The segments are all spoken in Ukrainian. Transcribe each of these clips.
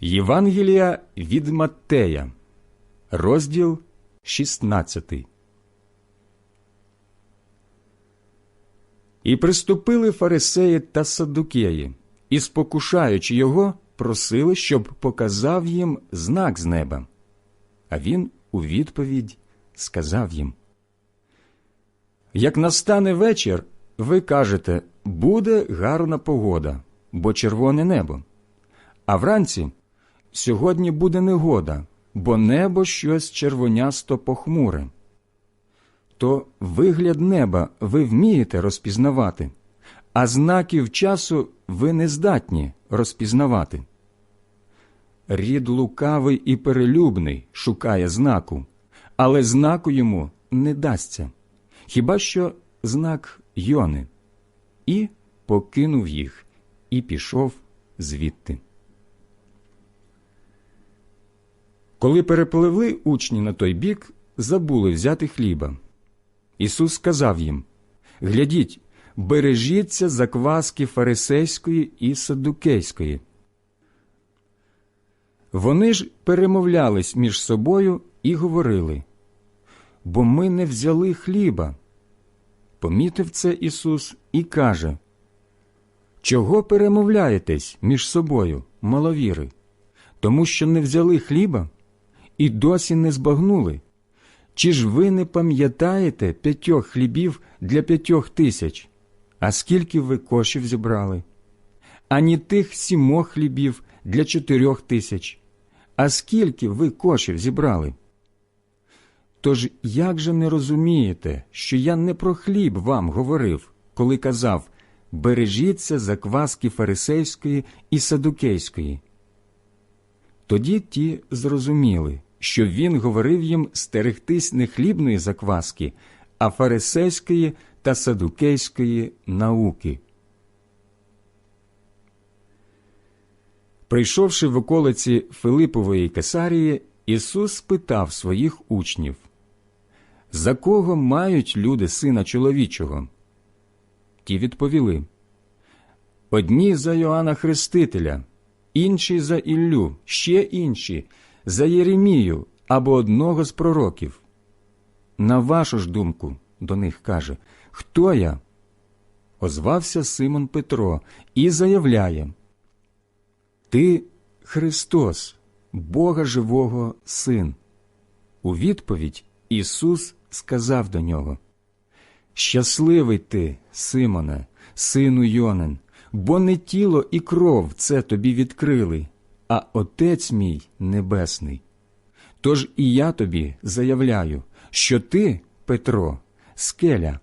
Євангелія від Маттея, розділ 16. І приступили фарисеї та саддукеї, і, спокушаючи його, просили, щоб показав їм знак з неба. А він у відповідь сказав їм: Як настане вечір, ви кажете, буде гарна погода, бо червоне небо. А вранці сьогодні буде негода, бо небо щось червонясто похмуре. То вигляд неба ви вмієте розпізнавати, а знаків часу ви не здатні розпізнавати. Рід лукавий і перелюбний шукає знаку, але знаку йому не дасться, хіба що знак Йони. І покинув їх, і пішов звідти. Коли перепливли учні на той бік, забули взяти хліба. Ісус сказав їм Глядіть, бережіться закваски фарисейської і саддукейської. Вони ж перемовлялись між собою і говорили бо ми не взяли хліба. Помітив це Ісус і каже Чого перемовляєтесь між собою, маловіри? Тому що не взяли хліба і досі не збагнули. Чи ж ви не пам'ятаєте п'ятьох хлібів для п'ятьох тисяч? А скільки ви кошів зібрали? Ані тих сімох хлібів для чотирьох тисяч. А скільки ви кошів зібрали? Тож як же не розумієте, що я не про хліб вам говорив, коли казав бережіться закваски фарисейської і садукейської? Тоді ті зрозуміли, що він говорив їм стерегтись не хлібної закваски, а фарисейської та садукейської науки. Прийшовши в околиці Филипової Кесарії, Ісус спитав своїх учнів За кого мають люди сина чоловічого? Ті відповіли Одні за Йоанна Хрестителя, інші за Іллю, ще інші за Єремію або одного з пророків. На вашу ж думку, до них каже, хто я? Озвався Симон Петро і заявляє Ти Христос, Бога живого Син. У відповідь Ісус сказав до нього Щасливий ти, Симоне, сину Йонин, бо не тіло і кров це тобі відкрили, а Отець мій Небесний. Тож і я тобі заявляю, що ти, Петро, скеля,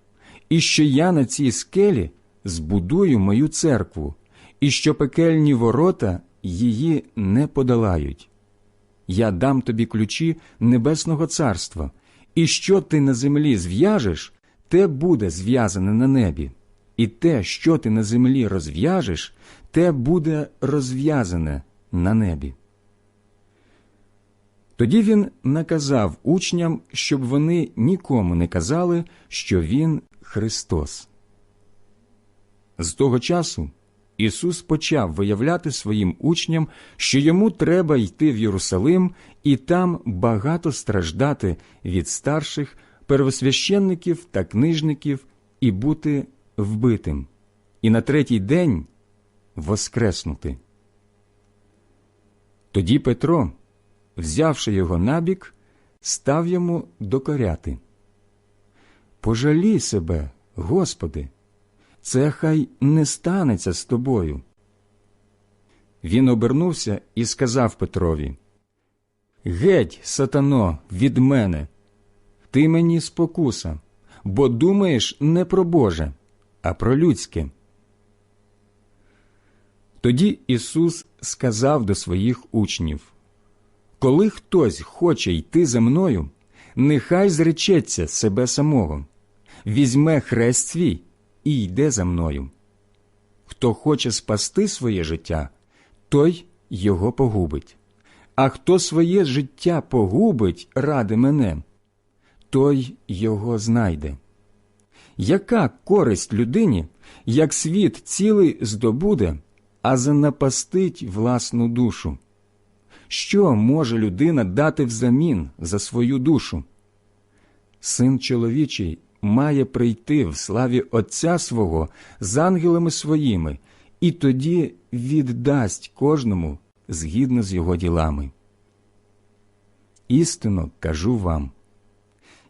і що я на цій скелі збудую мою церкву, і що пекельні ворота її не подолають. Я дам тобі ключі Небесного Царства, і що ти на землі зв'яжеш, те буде зв'язане на небі, і те, що ти на землі розв'яжеш, те буде розв'язане на небі. Тоді він наказав учням, щоб вони нікому не казали, що він Христос. З того часу Ісус почав виявляти своїм учням, що йому треба йти в Єрусалим і там багато страждати від старших первосвященників та книжників і бути вбитим, і на третій день воскреснути. Тоді Петро, взявши його набік, став йому докоряти. Пожалій себе, Господи, це хай не станеться з тобою. Він обернувся і сказав Петрові Геть, сатано, від мене, ти мені спокуса, бо думаєш не про Боже, а про людське. Тоді Ісус сказав до своїх учнів Коли хтось хоче йти за мною, нехай зречеться себе самого, візьме хрест свій і йде за мною. Хто хоче спасти своє життя, той його погубить. А хто своє життя погубить ради мене, той його знайде. Яка користь людині, як світ цілий здобуде, а занапастить власну душу? що може людина дати взамін за свою душу? Син чоловічий має прийти в славі Отця свого з ангелами своїми, і тоді віддасть кожному згідно з його ділами. Істинно кажу вам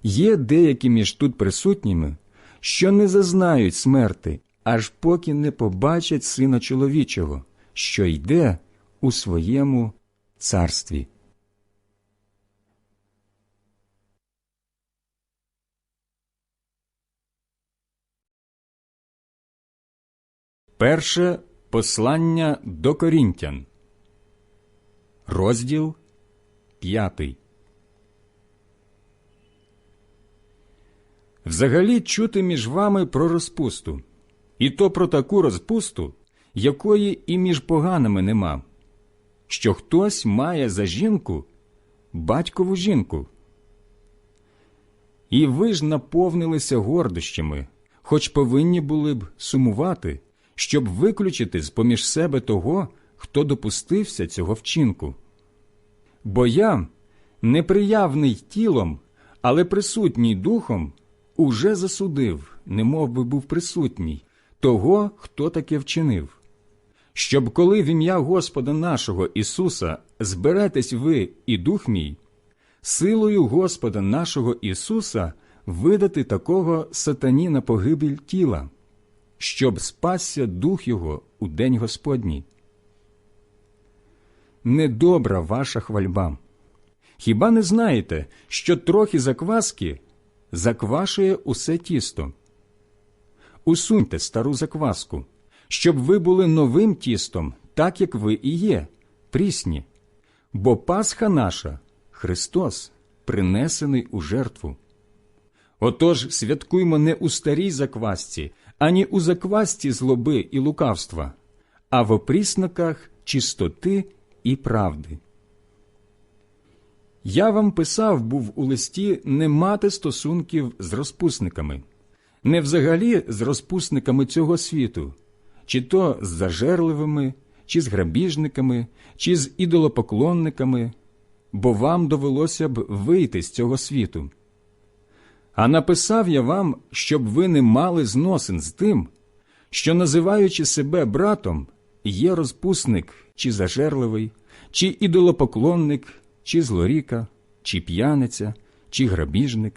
є деякі між тут присутніми, що не зазнають смерти, аж поки не побачать сина чоловічого, що йде у своєму царстві. Перше послання до Корінтян, розділ п'ятий. Взагалі чути між вами про розпусту, і то про таку розпусту, якої і між поганими нема, що хтось має за жінку батькову жінку. І ви ж наповнилися гордощами, хоч повинні були б сумувати, щоб виключити з поміж себе того, хто допустився цього вчинку. Бо я, неприявний тілом, але присутній духом, уже засудив, немов би був присутній, того, хто таке вчинив. Щоб коли в ім'я Господа нашого Ісуса зберетесь ви і дух мій, силою Господа нашого Ісуса видати такого сатані на погибель тіла, щоб спасся дух його у день Господній. Недобра ваша хвальба. Хіба не знаєте, що трохи закваски заквашує усе тісто? Усуньте стару закваску, щоб ви були новим тістом, так як ви і є, прісні. Бо Пасха наша Христос, принесений у жертву. Отож святкуймо не у старій заквасці, ані у заквасці злоби і лукавства, а в опрісноках чистоти і правди. Я вам писав був у листі не мати стосунків з розпусниками, не взагалі з розпусниками цього світу, чи то з зажерливими, чи з грабіжниками, чи з ідолопоклонниками, бо вам довелося б вийти з цього світу. А написав я вам, щоб ви не мали зносин з тим, що, називаючи себе братом, є розпусник чи зажерливий, чи ідолопоклонник, чи злоріка, чи п'яниця, чи грабіжник.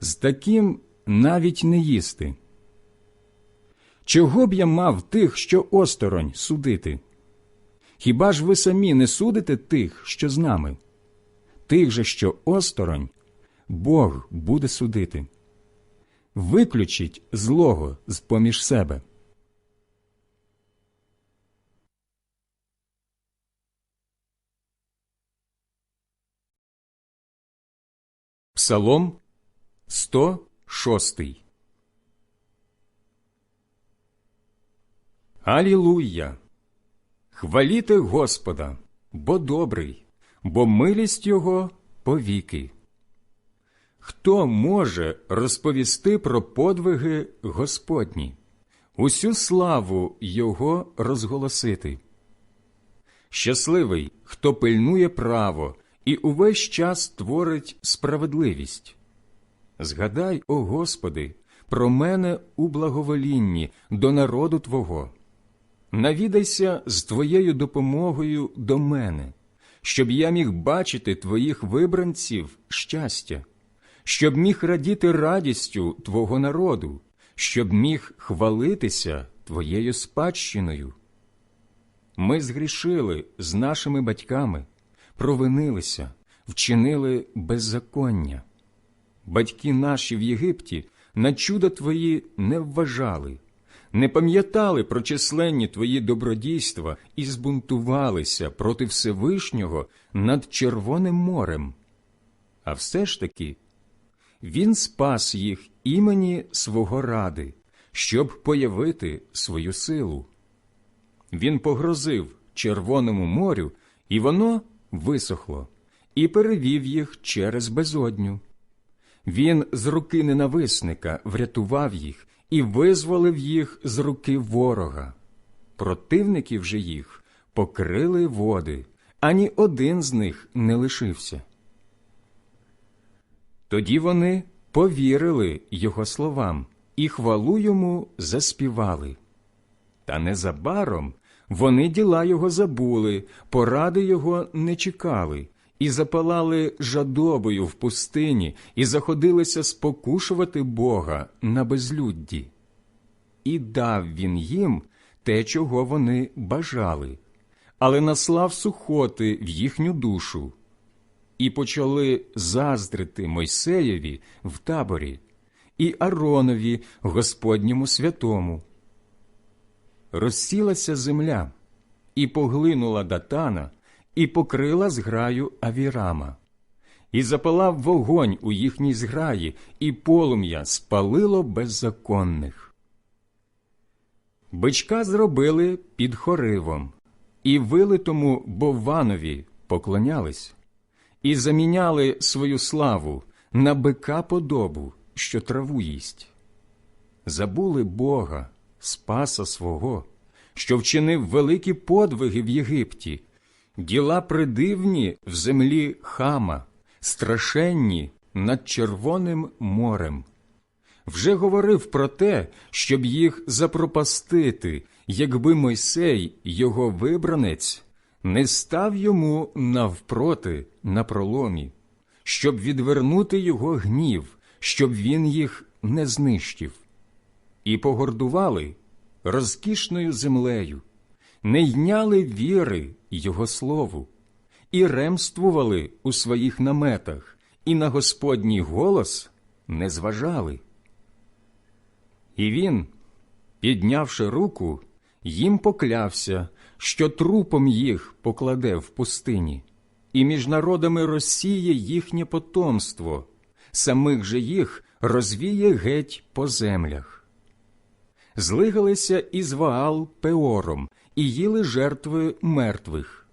З таким навіть не їсти. Чого б я мав тих, що осторонь судити? Хіба ж ви самі не судите тих, що з нами? Тих же, що осторонь, Бог буде судити. Виключіть злого з поміж себе. Псалом 106 Алілуя! Хваліте Господа, бо добрий, бо милість Його повіки. Хто може розповісти про подвиги Господні, усю славу Його розголосити? Щасливий, хто пильнує право і увесь час творить справедливість. Згадай, о Господи, про мене у благоволінні до народу Твого. Навідайся з Твоєю допомогою до мене, щоб я міг бачити Твоїх вибранців щастя, щоб міг радіти радістю Твого народу, щоб міг хвалитися Твоєю спадщиною. Ми згрішили з нашими батьками, провинилися, вчинили беззаконня. Батьки наші в Єгипті на чуда Твої не вважали, не пам'ятали про численні Твої добродійства і збунтувалися проти Всевишнього над Червоним морем. А все ж таки Він спас їх імені свого ради, щоб появити свою силу. Він погрозив Червоному морю, і воно висохло, і перевів їх через безодню. Він з руки ненависника врятував їх і визволив їх з руки ворога. Противників же їх покрили води, ані один з них не лишився. Тоді вони повірили його словам і хвалу йому заспівали. Та незабаром вони діла його забули, поради його не чекали, і запалали жадобою в пустині, і заходилися спокушувати Бога на безлюдді. І дав він їм те, чого вони бажали, але наслав сухоти в їхню душу, і почали заздрити Мойсеєві в таборі, і Аронові, Господньому святому. Розсілася земля, і поглинула датана, і покрила зграю Авірама, і запалав вогонь у їхній зграї, і полум'я спалило беззаконних. Бичка зробили під хоривом, і вилитому Бовванові поклонялись, і заміняли свою славу на бика подобу, що траву їсть. Забули Бога, Спаса свого, що вчинив великі подвиги в Єгипті, діла придивні в землі хама, страшенні над Червоним морем. Вже говорив про те, щоб їх запропастити, якби Мойсей, його вибранець, не став йому навпроти на проломі, щоб відвернути його гнів, щоб він їх не знищив. І погордували розкішною землею, не йняли віри його слову, і ремствували у своїх наметах, і на Господній голос не зважали. І він, піднявши руку, їм поклявся, що трупом їх покладе в пустині, і між народами розсіє їхнє потомство, самих же їх розвіє геть по землях. Злигалися із Ваал Пеором і їли жертви мертвих,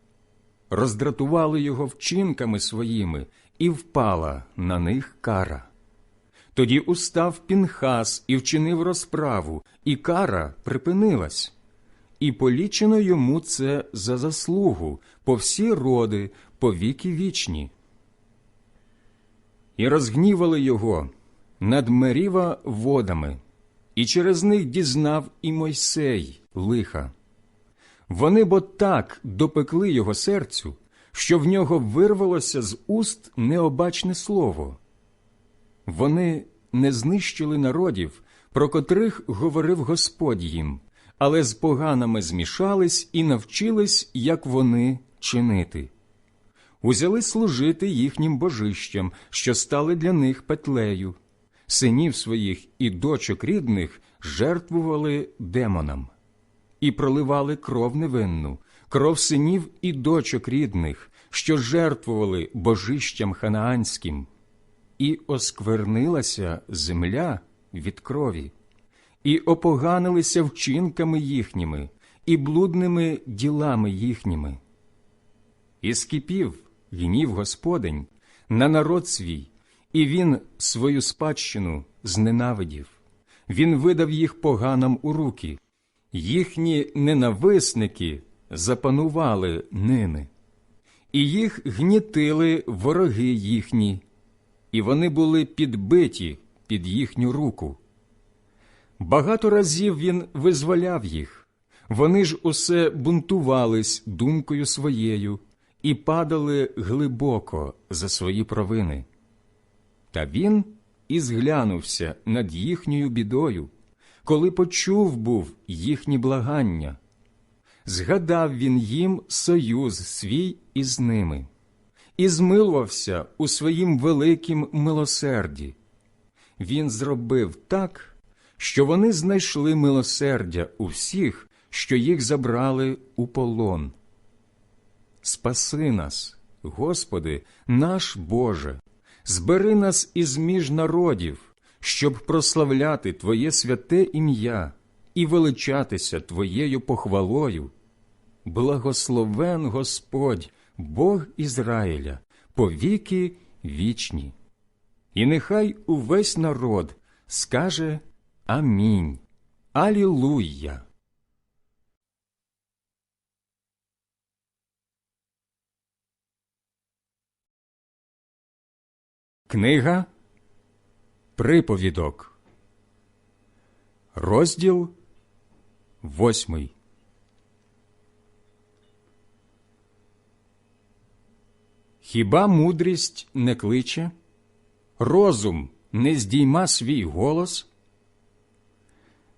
роздратували його вчинками своїми, і впала на них кара. Тоді устав Пінхас і вчинив розправу, і кара припинилась, і полічено йому це за заслугу по всі роди, по віки вічні. І розгнівали його над Меріва водами, і через них дізнав і Мойсей лиха. Вони бо так допекли його серцю, що в нього вирвалося з уст необачне слово. Вони не знищили народів, про котрих говорив Господь їм, але з поганими змішались і навчились, як вони чинити. Узяли служити їхнім божищам, що стали для них петлею, синів своїх і дочок рідних жертвували демонам, і проливали кров невинну, кров синів і дочок рідних, що жертвували божищам ханаанським і осквернилася земля від крові, і опоганилися вчинками їхніми, і блудними ділами їхніми. І скипів гнів Господень на народ свій, і він свою спадщину зненавидів. Він видав їх поганам у руки, їхні ненависники запанували ними, і їх гнітили вороги їхні і вони були підбиті під їхню руку. Багато разів він визволяв їх, вони ж усе бунтувались думкою своєю і падали глибоко за свої провини. Та він і зглянувся над їхньою бідою, коли почув був їхні благання. Згадав він їм союз свій із ними і змилувався у своїм великім милосерді. Він зробив так, що вони знайшли милосердя у всіх, що їх забрали у полон. Спаси нас, Господи, наш Боже, збери нас із між народів, щоб прославляти Твоє святе ім'я і величатися Твоєю похвалою. Благословен Господь, Бог Ізраїля, повіки вічні. І нехай увесь народ скаже Амінь. Алілуя. Книга Приповідок, розділ восьмий. Хіба мудрість не кличе, розум не здійма свій голос?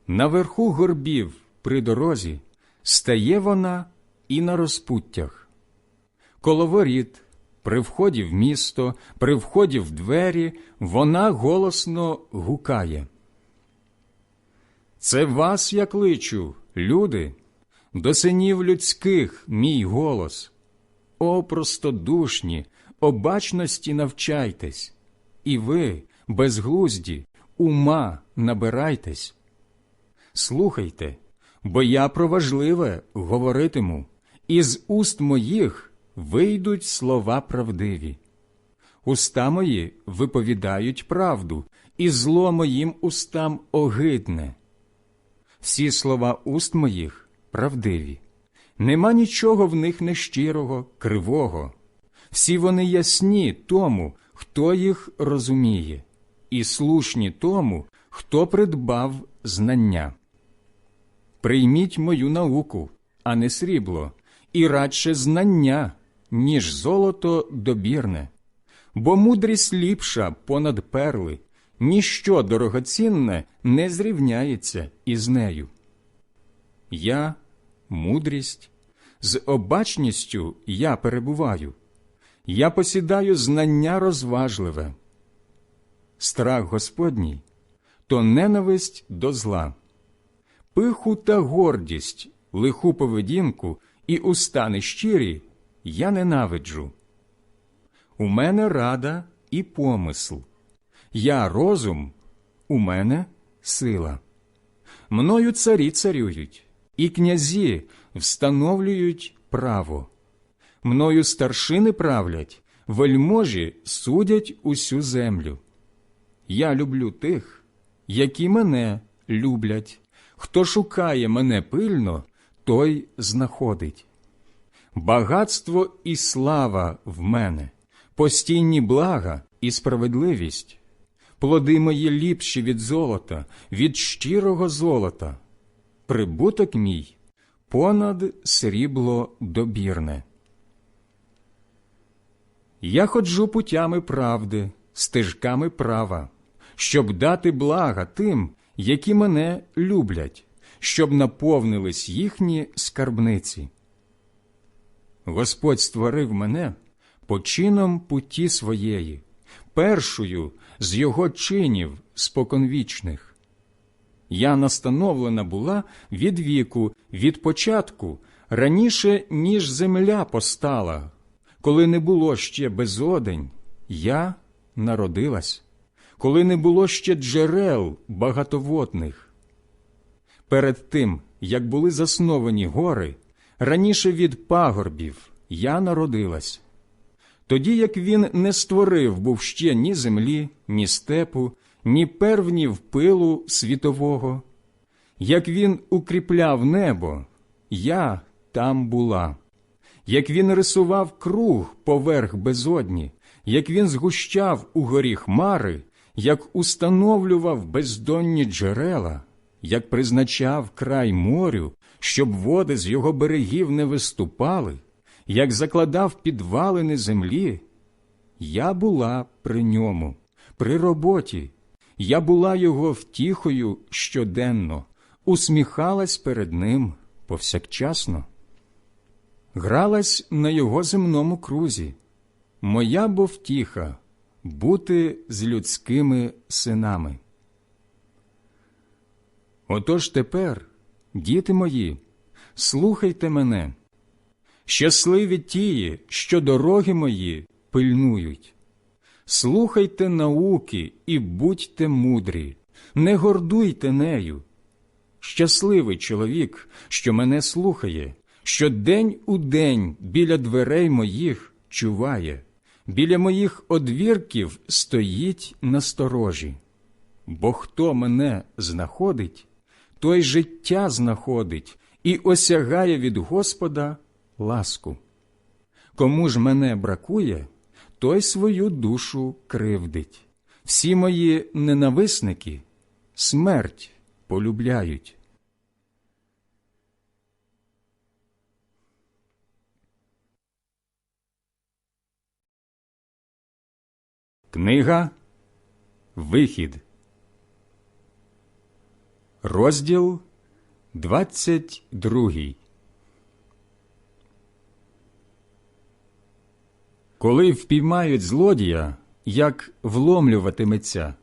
Наверху горбів при дорозі стає вона і на розпуттях. Коло воріт, при вході в місто, при вході в двері, вона голосно гукає. Це вас я кличу, люди, до синів людських мій голос. О, простодушні, обачності навчайтесь, і ви, безглузді, ума набирайтесь. Слухайте, бо я про важливе говоритиму, і з уст моїх вийдуть слова правдиві. Уста мої виповідають правду, і зло моїм устам огидне. Всі слова уст моїх правдиві. Нема нічого в них нещирого, кривого. Всі вони ясні тому, хто їх розуміє, і слушні тому, хто придбав знання. Прийміть мою науку, а не срібло, і радше знання, ніж золото добірне, бо мудрість ліпша понад перли, ніщо дорогоцінне не зрівняється із нею. Я мудрість, з обачністю я перебуваю, я посідаю знання розважливе. Страх Господній то ненависть до зла, пиху та гордість, лиху поведінку і уста нещирі я ненавиджу. У мене рада і помисл, я розум, у мене сила. Мною царі царюють, і князі встановлюють право. Мною старшини правлять, вельможі судять усю землю. Я люблю тих, які мене люблять. Хто шукає мене пильно, той знаходить. Багатство і слава в мене, постійні блага і справедливість, плоди мої ліпші від золота, від щирого золота, прибуток мій понад срібло добірне. Я ходжу путями правди, стежками права, щоб дати блага тим, які мене люблять, щоб наповнились їхні скарбниці. Господь створив мене почином путі своєї, першою з його чинів споконвічних. Я настановлена була від віку, від початку, раніше, ніж земля постала, коли не було ще безодень, я народилась, коли не було ще джерел багатоводних. Перед тим, як були засновані гори, раніше від пагорбів я народилась. Тоді як він не створив був ще ні землі, ні степу, ні первнів пилу світового. Як він укріпляв небо, я там була. Як він рисував круг поверх безодні, як він згущав у горі хмари, як установлював бездонні джерела, як призначав край морю, щоб води з його берегів не виступали, як закладав підвалини землі, я була при ньому, при роботі, я була його втіхою щоденно, усміхалась перед ним повсякчасно. Гралась на його земному крузі, моя бо втіха бути з людськими синами. Отож тепер, діти мої, слухайте мене, щасливі тії, що дороги мої пильнують. Слухайте науки і будьте мудрі, не гордуйте нею. Щасливий чоловік, що мене слухає, що день у день біля дверей моїх чуває, біля моїх одвірків стоїть насторожі. Бо хто мене знаходить, той життя знаходить і осягає від Господа ласку. Кому ж мене бракує, той свою душу кривдить. Всі мої ненависники смерть полюбляють. Книга Вихід, розділ 22 Коли впіймають злодія, як вломлюватиметься,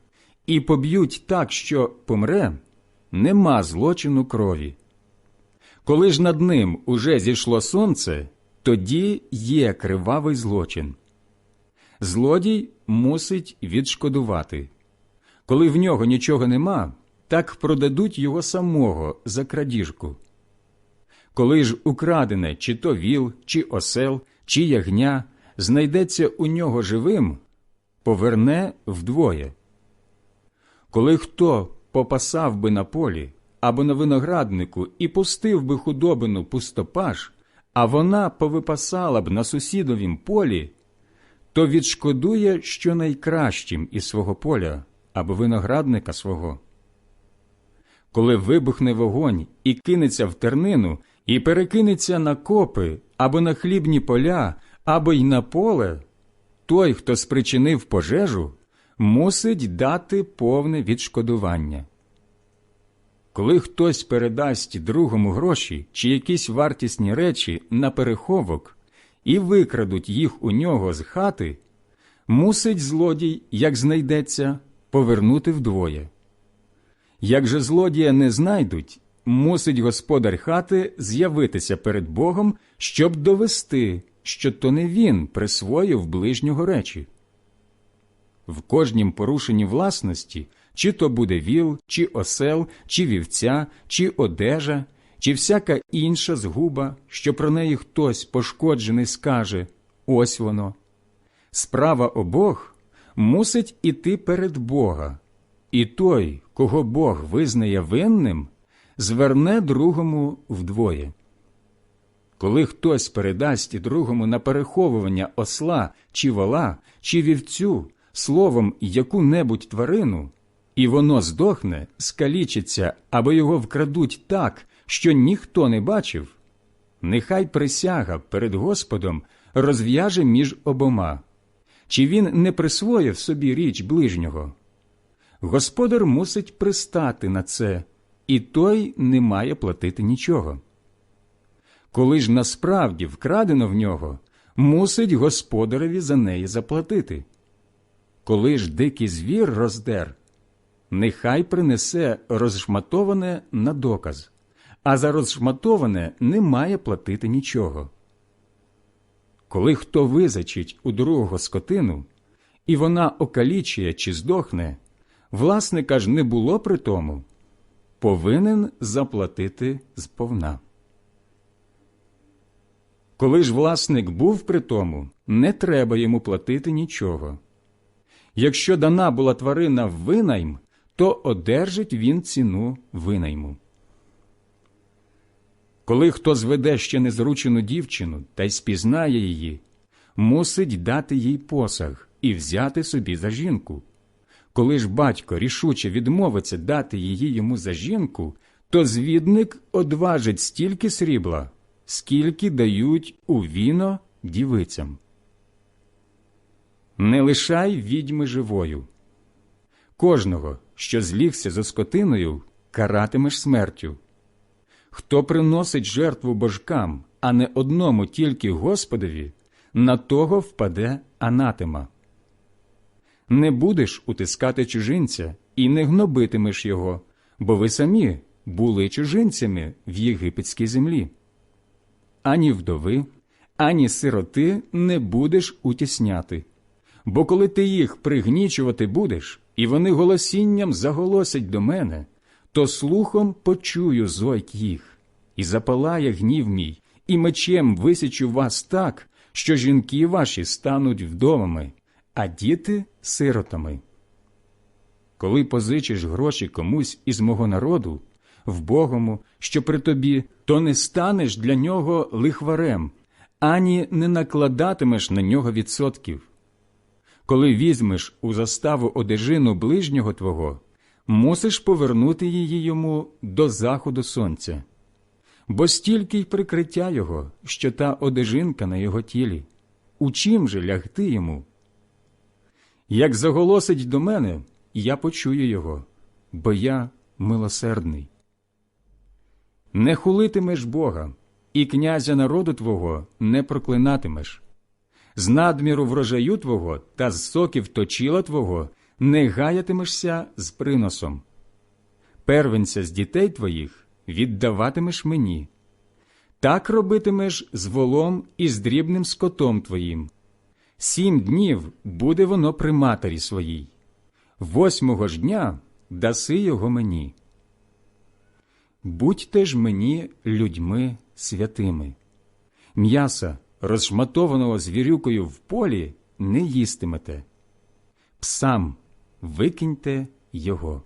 і поб'ють так, що помре, нема злочину крові. Коли ж над ним уже зійшло сонце, тоді є кривавий злочин. Злодій мусить відшкодувати. Коли в нього нічого нема, так продадуть його самого за крадіжку. Коли ж украдене чи то віл, чи осел, чи ягня знайдеться у нього живим, поверне вдвоє. Коли хто попасав би на полі або на винограднику і пустив би худобину пустопаш, а вона повипасала б на сусідовім полі, то відшкодує щонайкращим із свого поля або виноградника свого. Коли вибухне вогонь і кинеться в тернину, і перекинеться на копи або на хлібні поля, або й на поле, той, хто спричинив пожежу, мусить дати повне відшкодування. Коли хтось передасть другому гроші чи якісь вартісні речі на переховок і викрадуть їх у нього з хати, мусить злодій, як знайдеться, повернути вдвоє. Як же злодія не знайдуть, мусить господар хати з'явитися перед Богом, щоб довести, що то не він присвоїв ближнього речі. В кожнім порушенні власності, чи то буде віл, чи осел, чи вівця, чи одежа, чи всяка інша згуба, що про неї хтось пошкоджений скаже ось воно. Справа обох мусить іти перед Бога, і той, кого Бог визнає винним, зверне другому вдвоє. Коли хтось передасть другому на переховування осла чи вола, чи вівцю, словом яку-небудь тварину, і воно здохне, скалічиться або його вкрадуть так, що ніхто не бачив, нехай присяга перед Господом розв'яже між обома, чи він не присвоїв собі річ ближнього. Господар мусить пристати на це, і той не має платити нічого. Коли ж насправді вкрадено в нього, мусить господареві за неї заплатити. Коли ж дикий звір роздер, нехай принесе розшматоване на доказ, а за розшматоване не має платити нічого. Коли хто визачить у другого скотину, і вона окалічує чи здохне, власника ж не було при тому, повинен заплатити сповна. Коли ж власник був при тому, не треба йому платити нічого. Якщо дана була тварина в винайм, то одержить він ціну винайму. Коли хто зведе ще незручену дівчину та й спізнає її, мусить дати їй посаг і взяти собі за жінку. Коли ж батько рішуче відмовиться дати її йому за жінку, то звідник одважить стільки срібла, скільки дають у віно дівицям. Не лишай відьми живою. Кожного, що злігся за скотиною, каратимеш смертю. Хто приносить жертву божкам, а не одному тільки Господові, на того впаде анатема. Не будеш утискати чужинця і не гнобитимеш його, бо ви самі були чужинцями в єгипетській землі. Ані вдови, ані сироти не будеш утісняти. Бо коли ти їх пригнічувати будеш, і вони голосінням заголосять до мене, то слухом почую зойк їх, і запалає гнів мій, і мечем висічу вас так, що жінки ваші стануть вдовами, а діти сиротами. Коли позичиш гроші комусь із мого народу, вбогому, що при тобі, то не станеш для нього лихварем, ані не накладатимеш на нього відсотків. Коли візьмеш у заставу одежину ближнього твого, мусиш повернути її йому до заходу сонця, бо стільки й прикриття його, що та одежинка на його тілі. У чим же лягти йому? Як заголосить до мене, я почую його, бо я милосердний. Не хулитимеш Бога, і князя народу твого не проклинатимеш. З надміру врожаю твого та з соків точила твого не гаятимешся з приносом. Первенця з дітей твоїх віддаватимеш мені. Так робитимеш з волом і з дрібним скотом твоїм. Сім днів буде воно при матері своїй. Восьмого ж дня даси його мені. Будьте ж мені людьми святими. М'яса, розшматованого звірюкою в полі, не їстимете. Псам викиньте його.